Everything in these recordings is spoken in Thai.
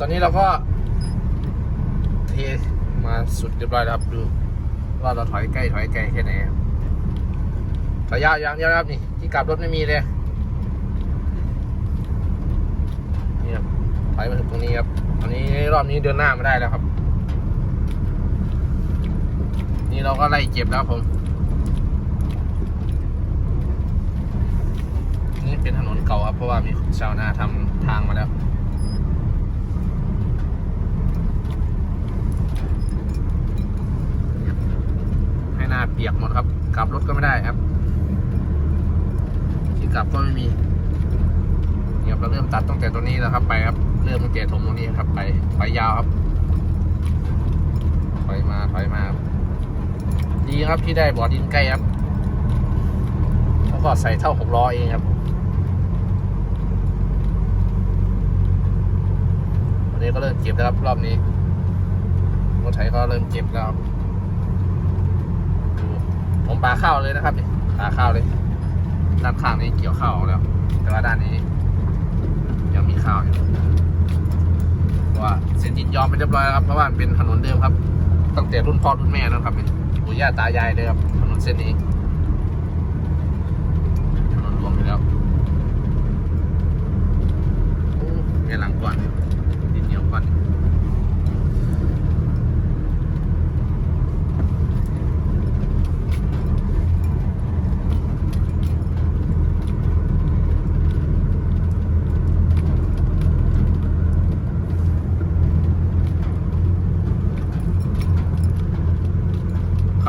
ตอนนี้เราก็ เทมาสุดเรียบร้อยแล้วครับดูว่าเราถอยใกล้ถอยไกลแค่ไหนครับถอยยาวอย่างเดียวนะครับนี่ที่กลับรถไม่มีเลยนี่ครับถอยมาถึงตรงนี้ครับตอนนี้รอบนี้เดินหน้าไม่ได้แล้วครับ นี่เราก็ไล่เก็บแล้วครับผมนี่เป็นถนนเก่าครับเพราะว่ามีชาวนาทำทางมาแล้ว ให้หน้าเปียกหมดครับ กลับรถก็ไม่ได้ครับ ที่กลับก็ไม่มีเนี่ยเราเริ่มตัดตั้งแต่ตัวนี้แล้วครับไปครับ เริ่มตั้งแต่ถมตรงนี้ครับ ไปถอยาวครับถอยมาถอยมาดีครับที่ได้บ่อดินใกล้ครับแล้วก็ใส่เท่าหกล้อเองครับวันนี้ก็เริ่มเก็บแล้วครับรอบนี้รถไถก็เริ่มเก็บแล้ว ผมปลาข้าวเลยนะครับนี่ปลาข้าวเลย ด้านข้างนี้เกี่ยวข้าวแล้ว แต่ว่าด้านนี้ยังมีข้าวอยู่เพราะว่าเส้นยินยอมไปเรียบร้อยแล้วครับเพราะว่าเป็นถนนเดิมครับ ตั้งแต่รุ่นพ่อรุ่นแม่นะครับนี่ปู่ย่าตายายเลยครับถนนเส้นนี้ถนนรวมอยู่แล้วโอ้แม่หลังก่อนดินเหนียวก่อน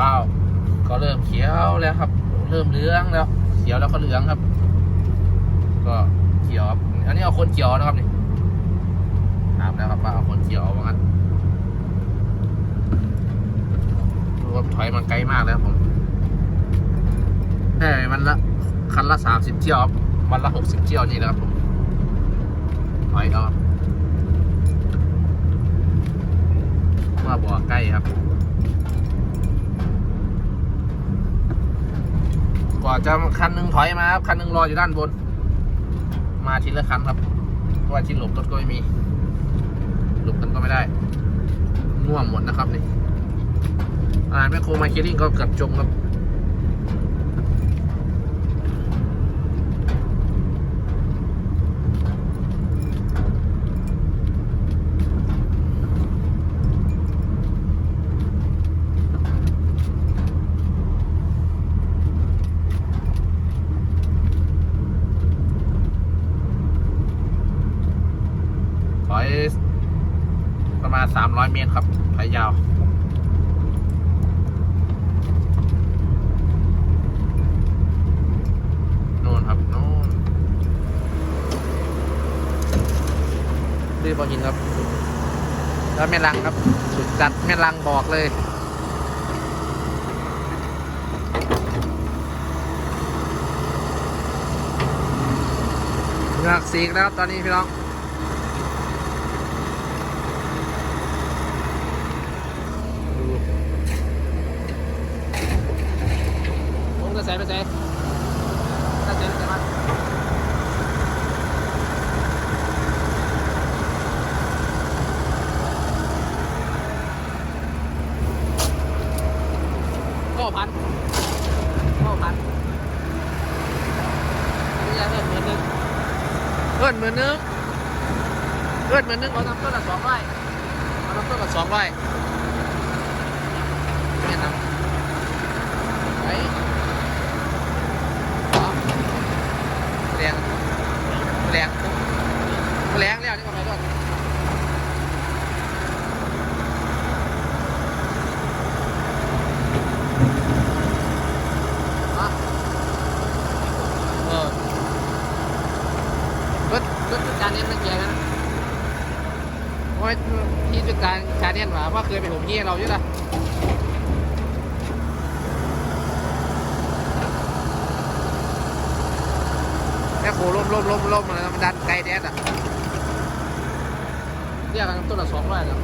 ข้าวก็เริ่มเขียวแล้วครับ เหลืองแล้วเขียวแล้วก็เหลืองครับ ก็เขียวครับอันนี้เอาคนเขียวนะครับนี่ถามแล้วครับว่าเอาคนเขียวว่างั้นดูว่าถอยมันไกลมากแล้วผมแค่มันละคันละสามสิบเที่ยวครับวันละหกสิบเที่ยวนี่นะครับผมถอยเอาครับว่าบ่อใกล้ครับ กว่าจะคันหนึ่งถอยมาครับคันหนึ่งรออยู่ด้านบน มาทีละคันครับเพราะว่าที่หลบรถก็ไม่มี หลบกันก็ไม่ได้ง่วงหมดนะครับนี่อ่าแมคโคมาเคลิ่งก็เกือบจมครับ ถอยประมาณ 300 เมตรครับถอยยาวนู่นครับนู่นรีบอหินครับ แล้วแม่ลังครับ สุดจัดแม่ลังบอกเลยเหงือกสีกแล้วครับตอนนี้พี่น้อง ผมก็ใส่ไปใส่ถ้าใส่ไปใส่มาก็พันก็พันนี่จะเงินหมื่นหนึ่งเงินหมื่นหนึ่งเงินหมื่นหนึ่งเขาทำต้นละสองไร่เขาทำต้นละสองไร่เนี่ยนะไอ้ แรงแรงแรงแล้วนี่ก็ไปด้วยอะเออรถรถจุดการเน้นมันแย่กันนะเพราะว่าที่จุดการการเน้นว่าว่าเคยไปผมเงี้ยเราอยู่ละ แม่โคล่มล่มล่มล่มอะไรมันดันไกลแดดอะเรียกกันต้นละสองร้อยครับ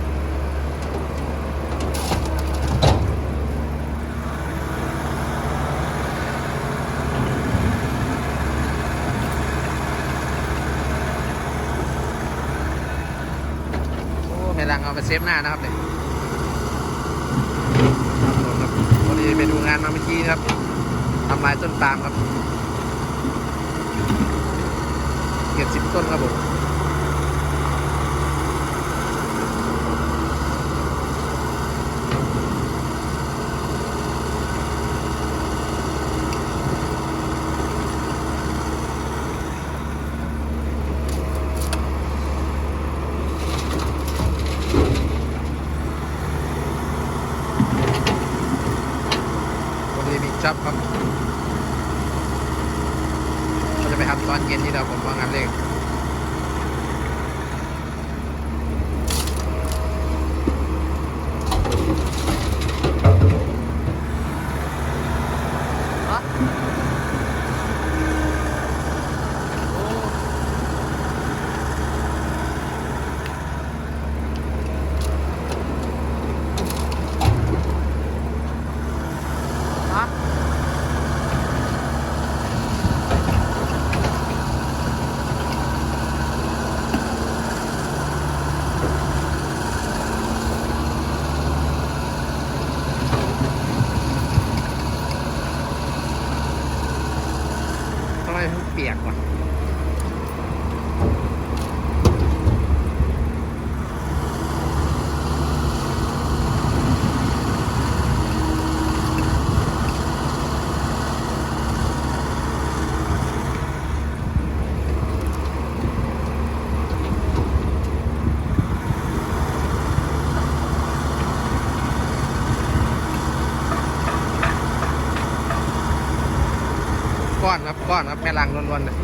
แม่ลังเอาไปเซฟหน้านะครับเนี่ยครับผมครับพอดีไปดูงานมาเมื่อกี้ครับทำลายต้นปาล์มครับ เก็บสิบต้นครับผม วันนี้มีจับครับเราจะไปทำตอนเย็นนี่เราผมว่างานเลขฮะโอ้ฮะ ทำไมมันเปียกวะก้ อนครับก้อนครับแม่ลังล้วนๆเลย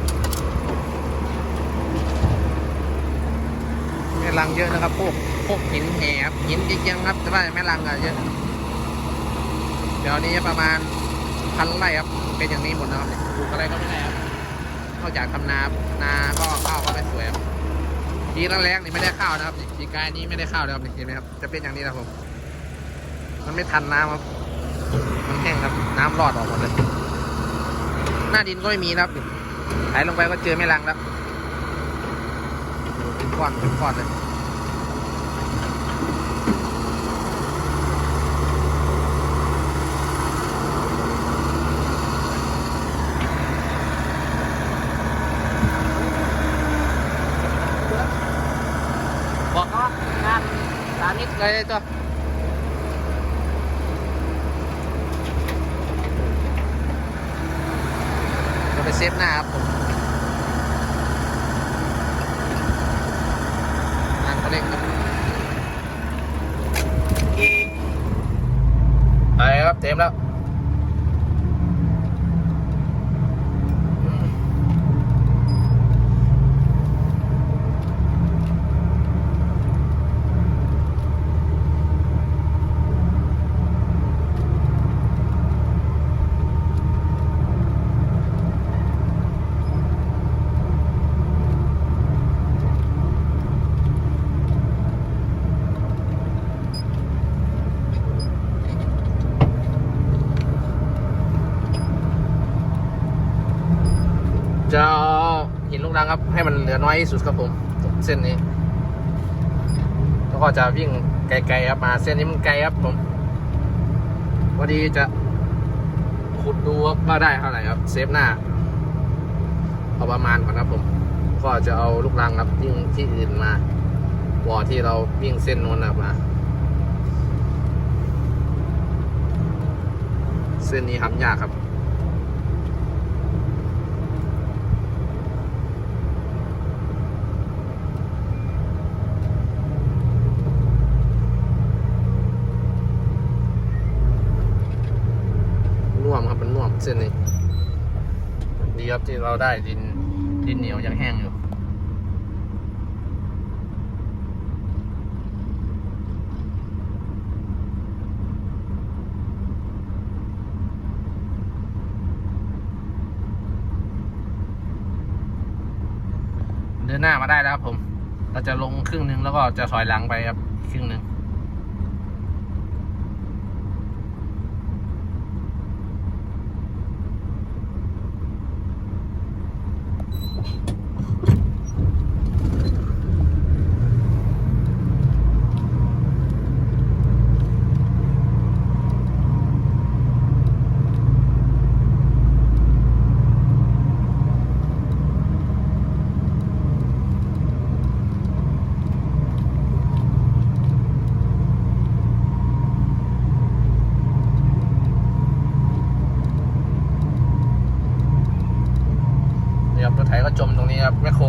แม่ลังเยอะนะครับพวกพวกหินแหครับหินจริงๆครับแต่ว่าแม่ลังอะเยอะ เดี๋ยวนี้ประมาณพันไร่ครับ เป็นอย่างนี้หมดนะครับเนี่ยปลูกอะไรก็ไม่ได้ครับนอกจากทำนานาก็ข้าวก็ไม่สวยครับปีแรกๆนี่ไม่ได้ข้าวนะครับนี่ปีกายนี้ไม่ได้ข้าวเลยครับนี่เห็นไหมครับจะเป็นอย่างนี้นะครับผมมันไม่ทันน้ำครับมันแห้งครับน้ำรอดออกหมดเลย หน้าดินก็ไม่มีนะครับนี่ไหลลงไปก็เจอไม่ลังแล้วเป็นก้อนเป็นก้อนเลยบอกเขาว่างานสานิดเลยตัวจะไปเซฟหน้าครับผมงานเขาเร่งครับไปครับเต็มแล้วจะเอาหิ นลูกรังครับ ให้มันเหลือน้อยที่สุดครับผมเส้นนี้แล้วก็จะวิ่งไกลๆครับมาเส้นนี้มันไกลครับผมพอดีจะขุดดูว่าได้เท่าไหร่ครับ เซฟหน้าเอาประมาณก่อนครับผม ก็จะเอาลูกรังครับวิ่งที่อื่นมาวอที่เราวิ่งเส้นโน้นนะครับมาเส้นนี้ทำยากครับ น่วมครับมันน่วม เส้นนี้ ดีครับที่เราได้ดินดินเหนียวยังแห้งอยู่เดินหน้ามาได้แล้วครับผม เราจะลงครึ่งหนึ่งแล้วก็จะถอยหลังไปครับครึ่งหนึ่ง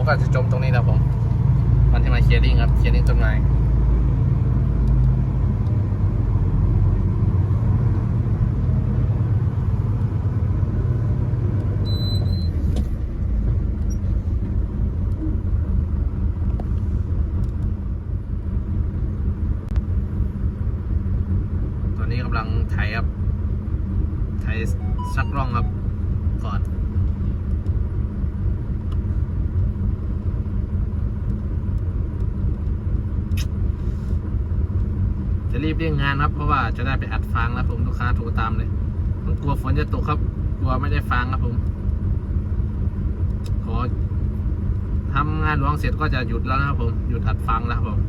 ก็จะจมตรงนี้นะครับผมวันที่มาเคลียร์ลิงครับเคลียร์ลิงต้นไม้ตอนนี้กำลังไถครับไถซักร่องครับก่อน จะ รีบเร่งงานครับ เพราะว่าจะได้ไปอัดฟางแล้วผมลูกค้าโทรตามเลยต้องกลัวฝนจะตกครับ กลัวไม่ได้ฟางครับผม ขอทำงานหลวงเสร็จก็จะหยุดแล้วนะครับผม หยุดอัดฟางแล้วครับผม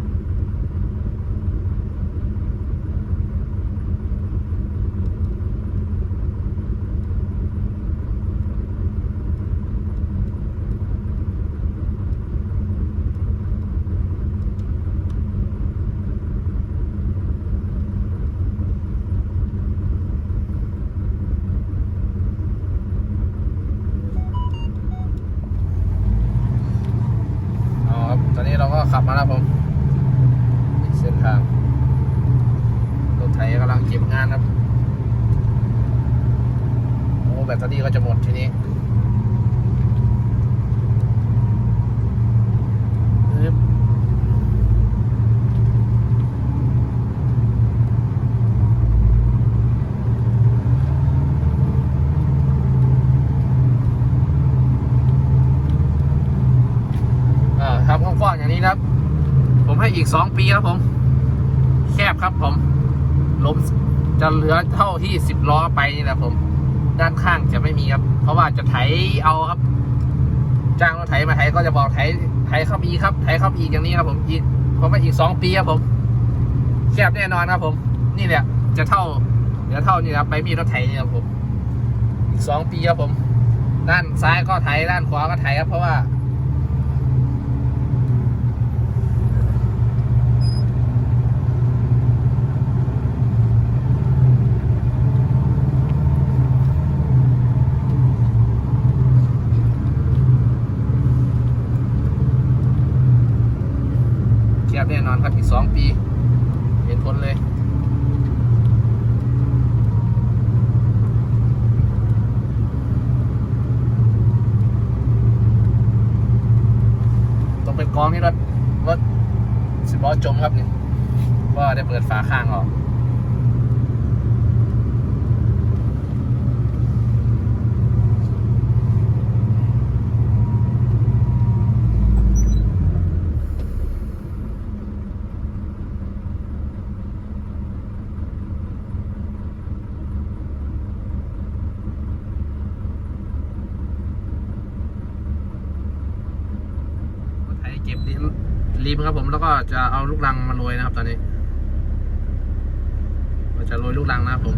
อ๋อครับ ตอนนี้เราก็ขับมาแล้วผมอีกเส้นทาง รถไถกำลังเก็บงานครับ โอ้ แบตเตอรี่ก็จะหมดทีนี้อึ๊บอ่าครับกว้างๆอย่างนี้นะครับ ผมให้ อีกสองปีครับผม แคบครับผมลมจะเหลือเท่าที่สิบล้อไปนี่แหละผม ด้านข้างจะไม่มีครับ เพราะว่าจะไถเอาครับ จ้างรถไถมาไถก็จะบอกไถไถเข้าอีกครับไถเข้าอีกอย่างนี้ครับผมอีกผมว่าอีกสองปีครับผมแคบแน่นอนครับผม นี่แหละ จะเท่าเหลือเท่านี่ครับไปมีรถไถนี่ครับผม อีกสองปีครับผม ด้านซ้ายก็ไถด้านขวาก็ไถครับเพราะว่า แคบแน่นอนครับอีก สองปี เห็นผลเลยต้องเป็นกองนี่รถรถสิบล้อจมครับนี่ว่าได้เปิดฝาข้างออก เก็บริมริมครับผมแล้วก็จะเอาลูกรังมาโรยนะครับ ตอนนี้เราจะโรยลูกรังนะครับผม